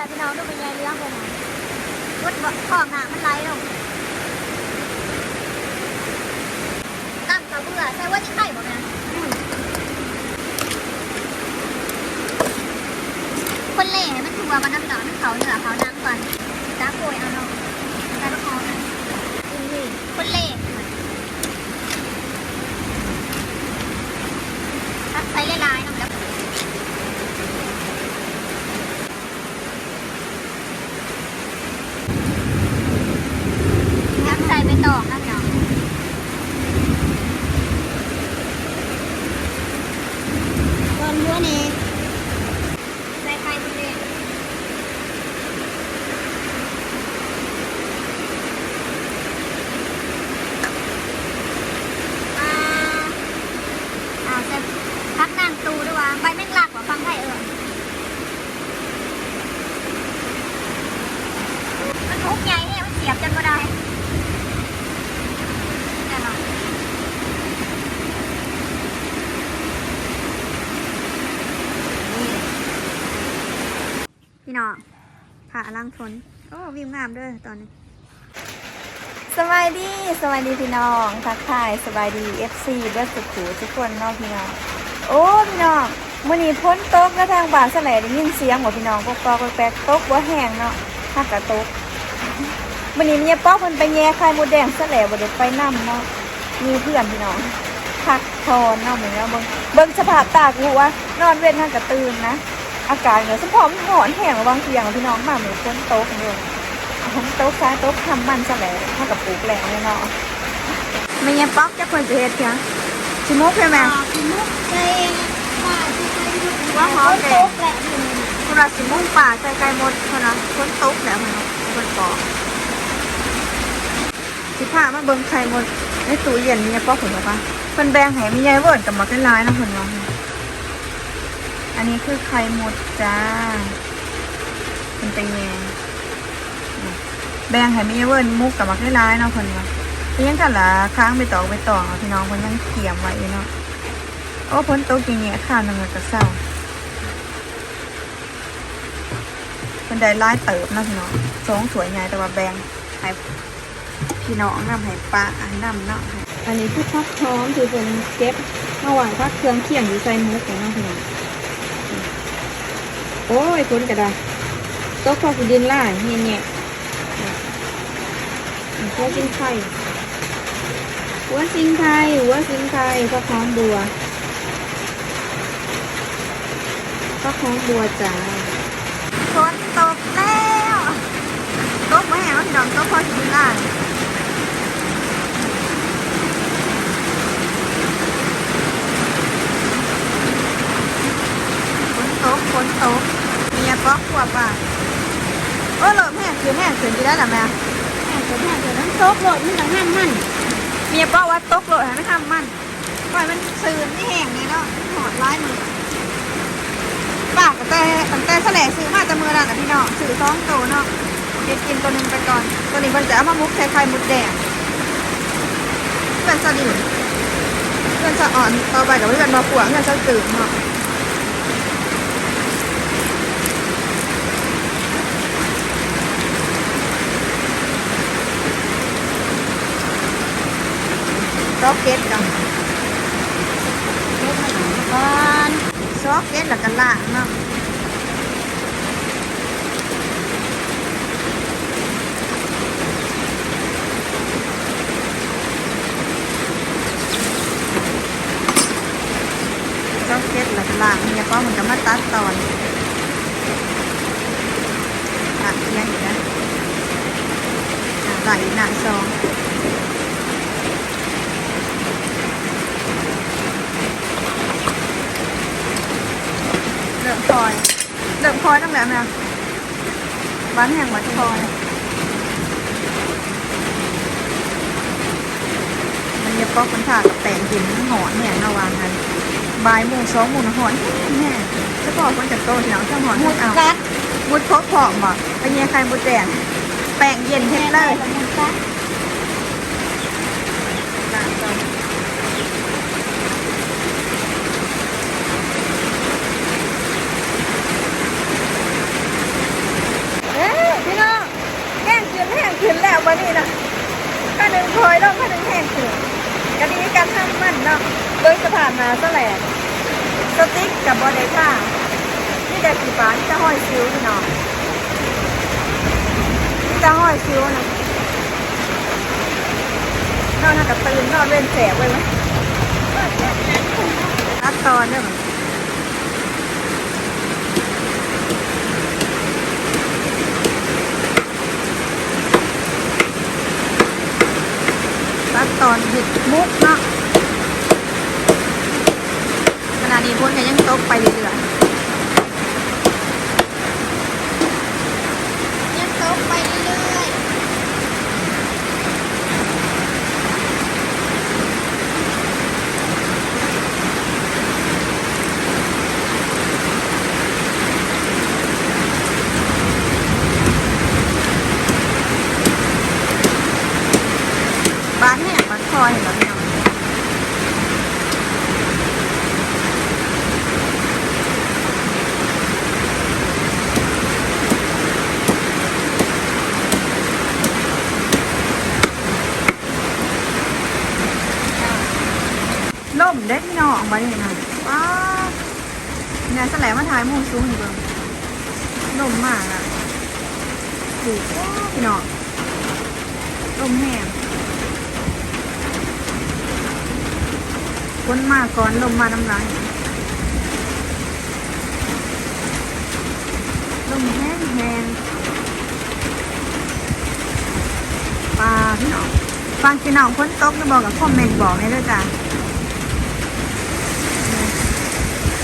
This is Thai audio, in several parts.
แต่พี่น้องดูเป็นไงเรื่องผมรถของหนามันไหลลงตั้งกระเบื่อใช่ว่าที่ไข่บอกนะคนเล่ห้มันทัวมันน้ำหนาวน้ำเขาเหนือเขาน้ำก่อนจ้าโกยเอาลงจ้าลูกคอนะนี่คนเล่ทักใส่ลายๆน้ำแล้ว น้ำใส่ไปต่อครับน้องรวมด้วยนี่ใส่ไข่บุเรนมาอ่าจะพักนางตูด้วยวะใบแมงลักว่าฟังไทยเออมันทุกใหญ่เนี่ยมันเสียบจนก็ได้ แน่นอนพี่น้อง ผ่าล่างฝนโอ้วิวงามเด้วยตอนนี้สบายดีสบายดีพี่น้องทักทายสบายดี FC เบิร์ดสุขูทุกคนเนาะพี่น้องโอ้พี่น้องมื่อนี้พ้นตกแล้วทางบ้านแสลได้ยินเสียงบ่พี่น้องปอกปอกแปลกตกบ่แห้งเนาะถ้ากระตกมื่อนี้เมียป๊อกเพิ่นไปแย่ไข่มดแดงแสลบ่ได้ไปนํเนาะมีเพื่อนพี่น้องพักทอนเนาะเหมือนเนาะเบิ่งเบิ่งสภาพตากูว่านอนเว้นทางกระตื่นนะ อากาศเหนือสมพอมนหอนแห้งระวังเสียงพี่น้องมาเหมือนพ้นตกเลยผมโต๊ะซ้ายโต๊ะทำมันซะแล้วเท่ากับปลูกแหลงเลยเนาะไม่ยังป๊อกจะคนจะเฮ็ดเพียงชิมุกใช่ไหมพี่มุกเองค่ะที่ใครที่มุกว่าหอมแดงแหละอยู่ในนั้นคุณราชิมุกป่าใจไกลหมดเท่านั้นคนโต๊ะแล้วมันคนปอกสิผ้ามาเบิ่งไข่หมดในตู้เย็นมีป๊อกผลหรอปะเพิ่นแบ่งให้มียายเวิร์ดกับมากันร้ายนะเพิ่นว่า อันนี้คือไข่หมดจ้าเป็นตังแยงแบ่งให้มีเวิร์ดมุกกับมากันร้ายเนาะเพิ่นว่าเลี้ยงกันละค้างไปต่อไปต่อพี่น้องมันยังเขียมไว้เนาะโอ้พ้นโต๊ะกินเงี้ยข้าวหนึ่งเลยก็เศร้าเป็นได้ร้ายเติบนะพี่น้องสองสวยใหญ่แต่ว่าแบงให้พี่น้องนำให้ปลาอันนำเนาะอันนี้คือพักท้องคือเป็นเก็บระหว่างพักเครื่องเคียงอยู่ใส่มุกของน้องพี่น้อง โอ้ยคนกระดาษโต๊ะข้าวดินล่าเงี้ยเงี้ยหัวสิงไทยหัวสิงไทยหัวสิงไทยพักท้องบัวพักท้องบัวจ้าฝนตกแล้วตกไม่แห้งแล้วพี่น้องตกพอกินได้ฝนตกฝนตก เมียก็ขวบอะโอ้เริ่มแห้งคือแห้งขึ้นที่ได้หรอแม่แม่ตัวแม่ตัวนั้นโต๊ะโหลดมันต่างห้ามมันเมียบอกว่าตกโหลดให้ไม่ทำมันปล่อยมันซื่นไม่แห้งนี่เนาะหอดร้ายมือปากแต่ตั้งแต่แสลซื้อมาจะมือนั่นนะพี่น้องซื้อสองตัวเนาะเก็บกินตัวหนึ่งไปก่อน ตัวนี้มันจะเอามามุกใส่ไข่มุดแดงเพื่อนสะดิวเพื่อนสะอ่อนต่อไปเดี๋ยวเพื่อนมาขวางเพื่อนสะตื่นเนาะ อกเก็ตกันเล็กมันหนาก่อนซอกเก็ตแล้วกันล่างเนาะก็เก็ตหลักล่างเนี่ยก็มันจะมาตัดตอนตัดเอียงอีกนะอะไหลหนาซองเริ่มคอยเริ่ม คอยตั้งแต่ไหมบ้านแห่งวัดคอยมันเนี่ยก็คนถ่ากับแต่งกินหอนเนี่ยนาวางกันบ่ายโมงสองโมงนะหอนแน่เฉพาะคนจากโตที่หลังช่างหอนหมดเอากัดมุดพกผอมบ่ไปเงี้ยใครมุดแดงแป้งเย็นเฮ็ดเลย หมดกัด ห นึ่งถองข้าหนึ่งแห้งขึ้นกะดีกันทั้งมันเนาะเบิ้งสะพานมาซะแหละสติ๊กกับบอดี้ค่ะนี่แต่สีฟ้านี่จะห้อยซิวพี่น้องนี่จะห้อยซิวนะนอนกับตื่นนอนเว้นแสบไว้ไหมอัดตอนเนี่ยมันอัด ตอนเห็ดมุกเนาะขณะนี้พวกแกยังตกไปเรื่อยๆ ยังโต๊ะไปเรื่อย บ้านเนี่ยมันคอยเห็นแบบนี้ล่มเด็ดพี่น้ องมาเลยนะว้าเนี่ยแสลมาถ่ายมูซุ้งอยู่เบิ่งลมมากอะถูกพี่น้องลมแห้งฝนมาก่อนลมมาน้ำลายลมแห้งแห้งปลาพี่น้องฟังพี่น้องฝนตกนะบอกกับคอมเมนต์บอกให้ด้วยจ้ะ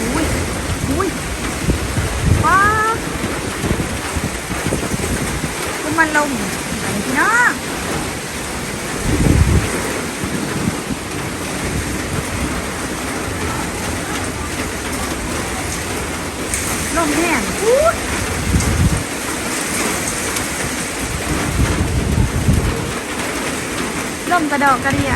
อุ้ยอุ้ยว้าคุณมัน ลมไปพี่น้องลมแห้งอู้ลมกระดอกกระเดีย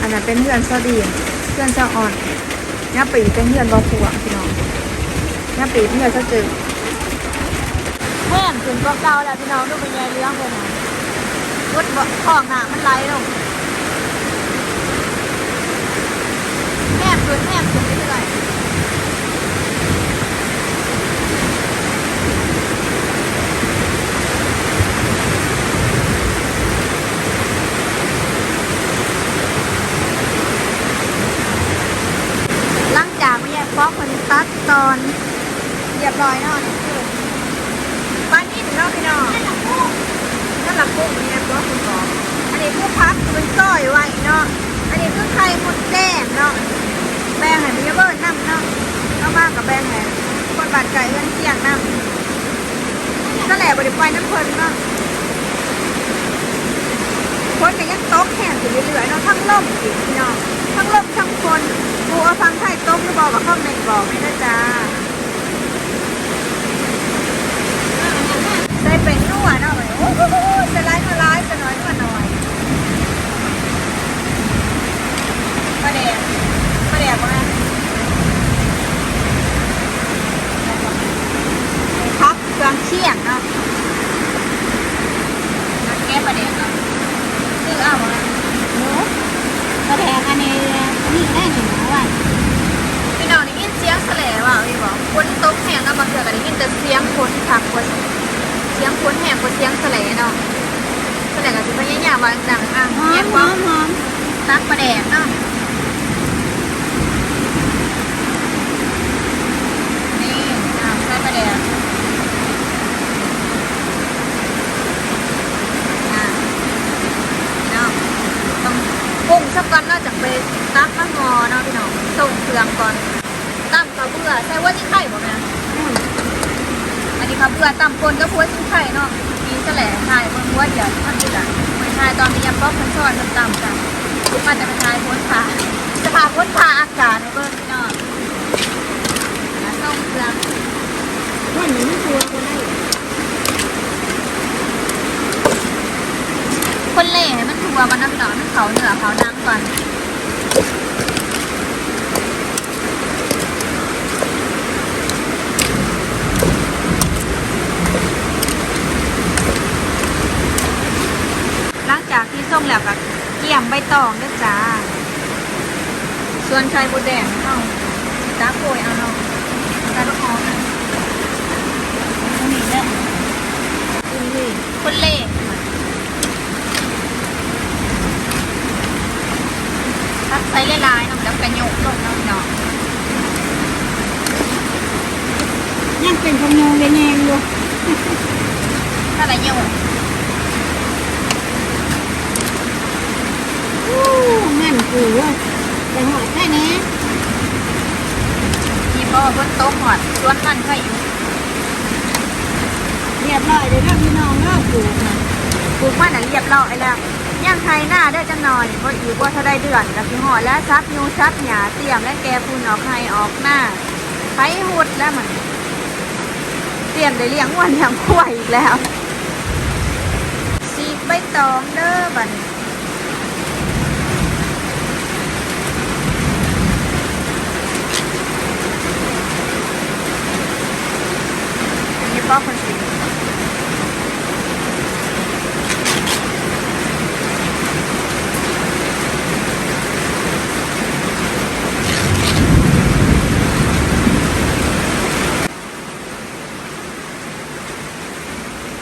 อันนั้นเป็นเพื่อนซาดีนเพื่อนเจ้าอ่อนย่าปีเป็นเพื่อนบอผัวพี่น้องย่าปีเพื่อนซะจึง แห้งถึงก็เก่าแล้วพี่น้องดูเป็นไงเรื่องเป็นไงรถบ่ของหนามันไหลลงแห้งขึ้นแห้งขึ้นเรื่อยๆหลังจากไม่แยกฟอกคนตัดตอนเรียบร้อยเนาะนี่คือน เนาะพี่น้องนั่นหลักกุ้งนี่นะตัวคุณบอกอันนี้ผู้พักเป็นก้อยไว้เนาะ อันนี้คือไข่มดแดงเนาะ แบงให้พี่เบิร์ดน้ำเนาะเอามากกับแบงให้คนบาดไก่เอื้อนเสี่ยงน้ำก็แหละบริปล่อยน้ำเพลินเนาะคนก็ยังตกแข่งอยู่เรื่อยๆเนาะทั้งล่มอีกพี่น้องทั้งล่มทั้งคนกูเอาฟังไทยตกหรือบอกกับข้อมเมนบอกไม่ได้จ้าใส่เป็นนัวเนาะโอ้โห จะไล่มาไล่จะน้อยมาหน่อยประเดี๋ยวประเดี๋ยวมาพักกลางเที่ยงเนาะนักแก้ประเดี๋ยวเนาะซื้อเอามา ๆหมูกระแดงอันนี้นี่ได้หนึ่งหมูอะ พี่น้องได้ยินเสียงแสลว่าพี่บอกคนตกแห่งแล้วบางเทื่อก็ได้ยินแต่เสียงคนทักว่าเสียงคนแห่งกว่าเสียงแสลเนาะแสลก็ สิพยายามว่าดังๆอะหอเงียมบหว่าอมหอมตักประแดกเนาะนี่อะใส่ประแดกอะพี่น้องต้องปรุงสักก่อนเนาะจากไปตักมะงอเนาะพี่น้องส่งเครื่องก่อนตั้มกระเบื่อใส่ว่าที่ไข่บ่แม่อันนี้ครับเพื่อตำคนก็พัวชิ้นไข่เนาะมีแสลงไข่เมื่อพัวเดียวทำดีกันายตอนนี้ยังป๊อกคนซอยมันตำกันมันจะเป็นชายพ้นผ่าจะพาพ้นผ่าอากาศเบิ้งพี่น้องแล้วส่งเครื่องวันนี้ไม่ตัวคนได้คนเล่ให้มันทัวมันน้ำหนอนมันเขาเหนือเขานังก่อน ใบตองด้วยจ้า ส่วนชายบดแดงเอาจ้าโกยเอาเนาะจ้าลูกออนะตรงนี้เนี่ยคุณเล่คุณเล่ตัดไซส์ลายๆเนาะแล้วกระยกลงเนาะเนาะยังเป็นพงงเลยแงงอยู่ถ้าระยก มันกูว่าจะหอดได้แน่มีพ่อบนโต๊ะหอดส่วนมันไข่อยู่เรียบร้อยเลยครับพี่น้องเลิกปลูกนะปลูกมันน่ะเรียบร้อยแล้วย่างไทยหน้าเด้อจังหน่อยบ่อีกว่าเท่าได้เดือนกับพี่หอดแล้วซับยูซับหยาเตรียมและแกปูนออกไข่ออกหน้าไข่หุดแล้วมันเตรียมได้เลี้ยงวันอย่างควายอีกแล้วสีกใบตองเด้อบัดนอันนี้ป้อคนสี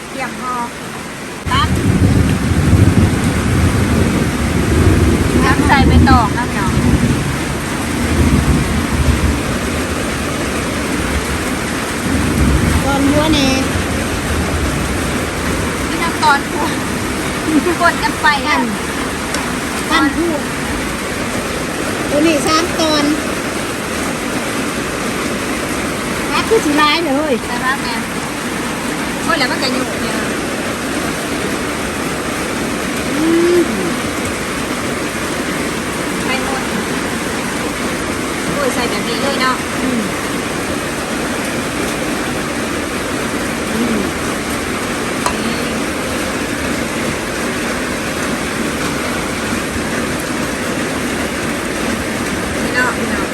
เตรียมห่อตักยักใส่ใบตองนะเนาะ ตอนหัวเนี่ย นี่น้ำตอน หัวกดกันไป ท่า นะ นท่านพูดตัวนี้สามตอน รักคือสีร้ายเลยแต่ว่าแม่โอ้ยแล้วมันจะอยู่เนี่ย อืม ไปหมดโอ้ยใส่แบบนี้เลยเนาะ อืมอืม นี่เนาะนี่เนาะ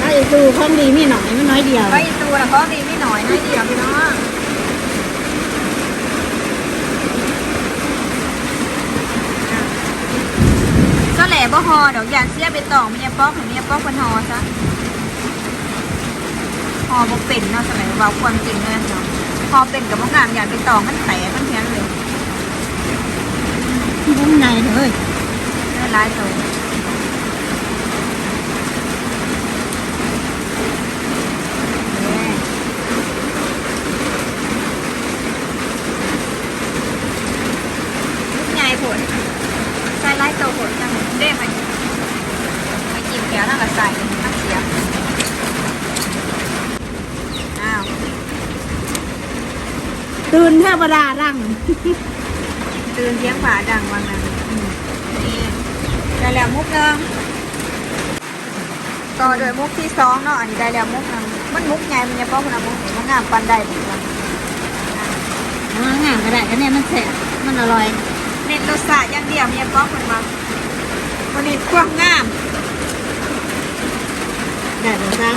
ถ้าจะ ดูของดีมีหน่อยมันน้อยเดียวไปตัวละก็ดีไม่หน่อยน้อยเดียวพี่น้องก็แหล่บ่ฮอดอกยานเสียไปตองเมียป๊อกของเมียป๊อกคนฮอซะฮอบ่เป็นเนาะสมัยเบาความจริงเลยเนาะฮอเป็นกับบ่งามยานไปตองมันแตกมันเพี้ยนเลยบุ้งในเลยเนื้อร้ายตัวลูกใหญ่ผลใส่ร้ายตัวผลจังเด้ไปไปกินแก้วนั่นก็ใส่ทั้งเสียอ้าว ตื่นเทวดารัง ตื่นเสียงฝาดังวังนั้นอืมนี่ได้แล้วมุกหนึงต่อโดวยมุกที่สองเนาะอันนี้ได้แล้วมุกหนึงมันมุกใหญ่มันจะป้องกันมุกมันงามปันได้เหมือนกันอ่างามก็ได้อันเนี้ยมันแสบมันอร่อยเน้นรสชาติอย่างเดียวมีป้องกันมาวันนี้ความงามได้แต่สา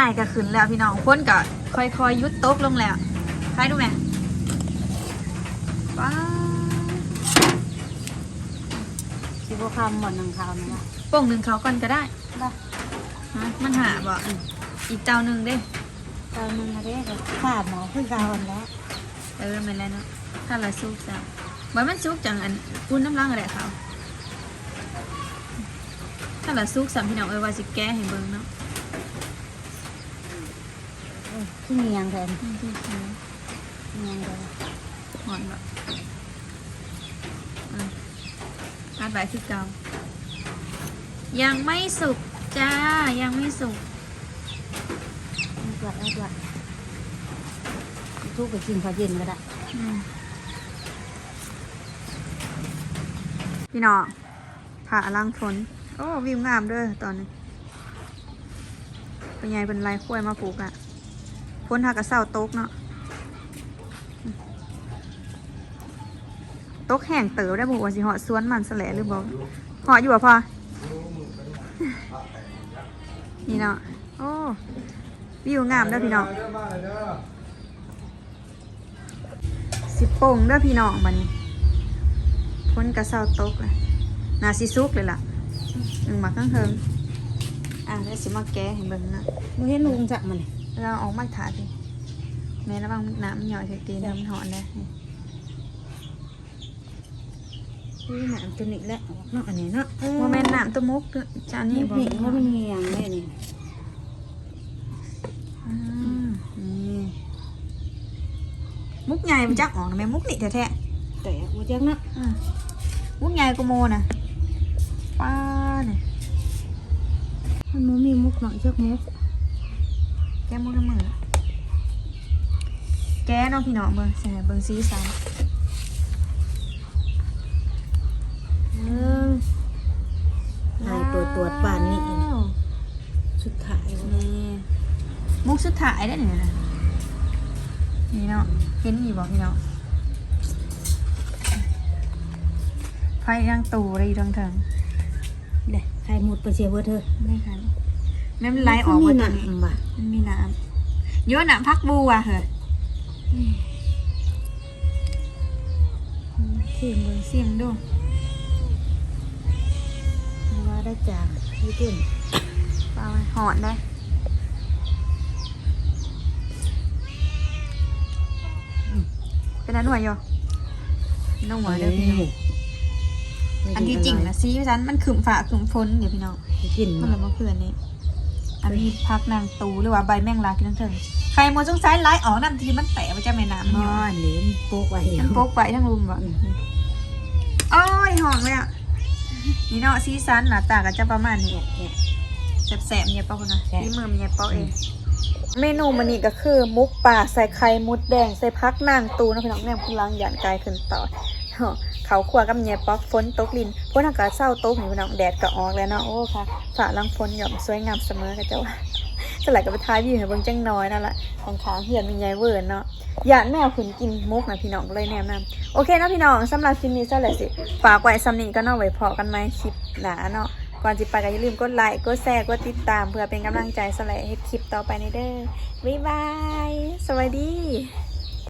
อ้ายก็ขึ้นแล้วพี่น้องฝนก็ค่อยๆยุดตกลงแล้วใครดูไหมว้าวสิบคำหมดหนึ่งคำนะโป่งหนึ่งเขาก่อนก็ได้ได้ฮะมันหาบ่อีกเจ้าหนึ่งเด้ตอนนึงอะไรก็ขาดหมอขึ้นกาวแล้วเออไม่แล้วเนาะถ้าละซุกจ้ะบ่มันซุกจังอันอุ่นน้ำล้างอะไรเขาถ้าละซุกสามพี่น้องเอ้ยว่าสิแก้ให้เบิ่งเนาะ ที่เมียงแทนนี่คือคือเมียงเลยหอนแบบอะอัดไว้คือเก่ายังไม่สุกจ้า ยังไม่สุกเอาตรวจเอาตรวจทุกไปกินข้าวเย็นก็ได้อืมพี่น้องผ่าล้างฝนโอ้วิวงามเด้อตอนนี้เป็นไงเป็นไรคุ้ยมาปลูกอะ พ้นหากระเศร้าโต๊กเนาะโต๊กแห้งเต๋อได้บอกว่าสิหาะสวนมันแสลหรือบอกหาะอยู่อะพอ นี่เนาะโอ้วิวงามเด้อพี่น้องสิโป่งเด้อพี่น้องบันี้พ้นกระเศร้าโต๊กเลยนาซิซุกเลยล่ะหนึ่งมาข้างเทิงอะได้สิมาแก้ให้เบิ่งนะมึงเห็นลุงจักมันเลยำหย่อยใส่ตีนเดิมนหอนเลยที่หนามตัวนี้แหละเนาะอันนี้เนาะว่าแม่นน้ำตัวมุกเด้อจานนี้นี่บอก แม่มุกนี่แท้แต่ว่าจักเนาะๆอืมมุกใหญ่กูโมนะป้าเนี่ยมันบ่มีมุกหน่อยจักมุกแกมุกทั้งมือแกเนาะพี่น้องเบิ่งใส่เบิ่งสีสันเออหายตัวตรวจป่านนี้ว้าวสุดท้ายนี่มุกสุดท้ายได้เนี่ยนะนี่เนาะเห็นอยู่บอกพี่เนาะไฟยังตูอะไรอยู่ทางเทิงเด้ใครหมดไปเสียเบอร์เธอไม่คัน แม่มันไหลออกมีมาหตันัวงนี้บ่ะมันมีน้ำเยอะน้ำพักบัวเหรอเสียงเบิ่งเสียงดูว่าได้จากยี่ตุ้นปลาไว้หอนได้เป็นอันหน่วยอยู่น้องหวานเด้อพี่น้องอันที่จริงนะซีพี่ซันมันขึ้นฝ่าขึ้นฝนเดี๋ยวพี่น้อง กินมันมา เลยมาเพื่อนนี้ อันนี้พักนางตูหรือว่าใบแมงลากินทั้งเถิงใครโมจงซ้ายไล่ออกน้ำทีมันแตะไปจะแม่น้ำนเนาะอนหรือโปกไว้มันโป๊กไปทั้งรุมบ่โอ้ยหองเลยอะนี่เนาะซีซันหน้าตาก็จะประมาณนี้เนี่ยแสบๆเนี่ยเป้านะแซ่บที่มือมันเนี่ยเป้าเอง เมนูมันนี่ก็คือมุกป่าใส่ไข่มุดแดง ใส่พักนางตูนะพี่น้องแนมคุณลังหยานกายขึ้นต่อ เนาขาขวกับเนียป๊อกฝนตกลินฝนอากาศเศร้าตกนี่พี่น้องแดดก็ออกแล้วเนาะโอ้ค่ะฝ่าลังฝนหย่อมสวยงามเสมอกับเจ้าว่าสลัดกับท้ายวิวให้เบิ่งจังน้อยนั่นแหละของขางเหียนมีใหญ่เวิร์นเนาะหยานแมวขุนกินมุกนะพี่น้องเลยแนมนำโอเคนะพี่น้องสำหรับคลิปนี้ซะเลยสิฝากไว้ซ้ำนี้ก็นาะไว้พอกันไหมคลิปหนาเนาะก่อนจะไปก็อย่าลืมกดไลค์กดแชร์กดติดตามเพื่อเป็นกำลังใจสไลด์ให้คลิปต่อไปในเด้อบ๊ายบาย สวัสดี